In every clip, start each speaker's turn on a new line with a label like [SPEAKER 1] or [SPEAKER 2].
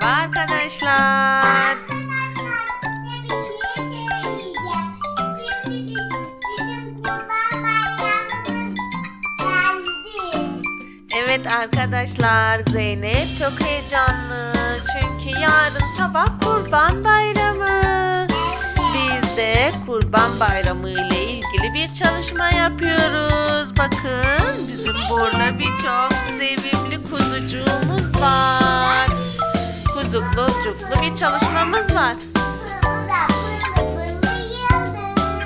[SPEAKER 1] Merhaba arkadaşlar. Evet arkadaşlar Zeynep çok heyecanlı. Çünkü yarın sabah Kurban Bayramı. Biz de Kurban Bayramı ile ilgili bir çalışma yapıyoruz. Bakın bizim burada birçok sevimli kuzucuğumuz var. Kuzuklu ucuklu bir çalışmamız var.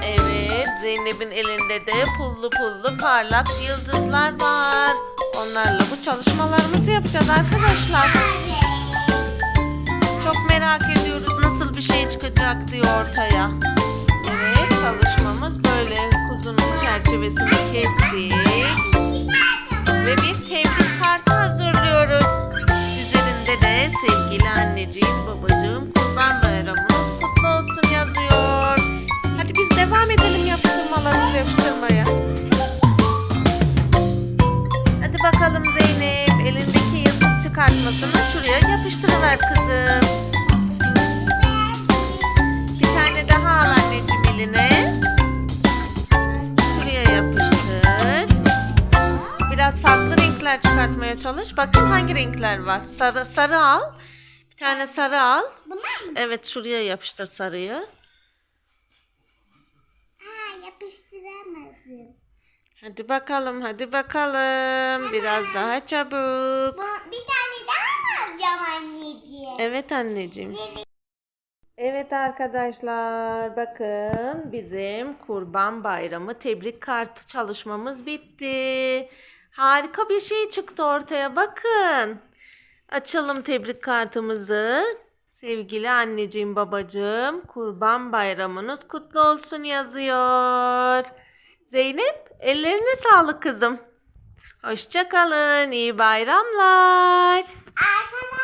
[SPEAKER 1] Evet Zeynep'in elinde de pullu pullu parlak yıldızlar var. Onlarla bu çalışmalarımızı yapacağız arkadaşlar. Çok merak ediyoruz nasıl bir şey çıkacak diye ortaya. Evet çalışmamız böyle kuzunun çerçevesini kestik. Ve bir tebrik anneciğim, babacığım, kurban bayramımız kutlu olsun yazıyor. Hadi biz devam edelim yapıştırmalarımızı yapıştırmaya. Hadi bakalım Zeynep, elindeki yıldız çıkartmasını şuraya yapıştırıver kızım. Bir tane daha al anneciğim eline. Şuraya yapıştır. Biraz farklı renkler çıkartmaya çalış. Bakayım hangi renkler var. Sarı, sarı al. Bir tane sarı al.
[SPEAKER 2] Bunlar mı?
[SPEAKER 1] Evet şuraya yapıştır sarıyı.
[SPEAKER 2] Ha yapıştıramadım.
[SPEAKER 1] Hadi bakalım hadi bakalım. Biraz daha çabuk.
[SPEAKER 2] Bu, bir tane daha mı alacağım anneciğim?
[SPEAKER 1] Evet anneciğim. Evet arkadaşlar bakın bizim Kurban Bayramı tebrik kartı çalışmamız bitti. Harika bir şey çıktı ortaya bakın. Açalım tebrik kartımızı. Sevgili anneciğim babacığım Kurban Bayramınız kutlu olsun yazıyor. Zeynep ellerine sağlık kızım. Hoşçakalın iyi bayramlar.
[SPEAKER 2] Arkadaşlar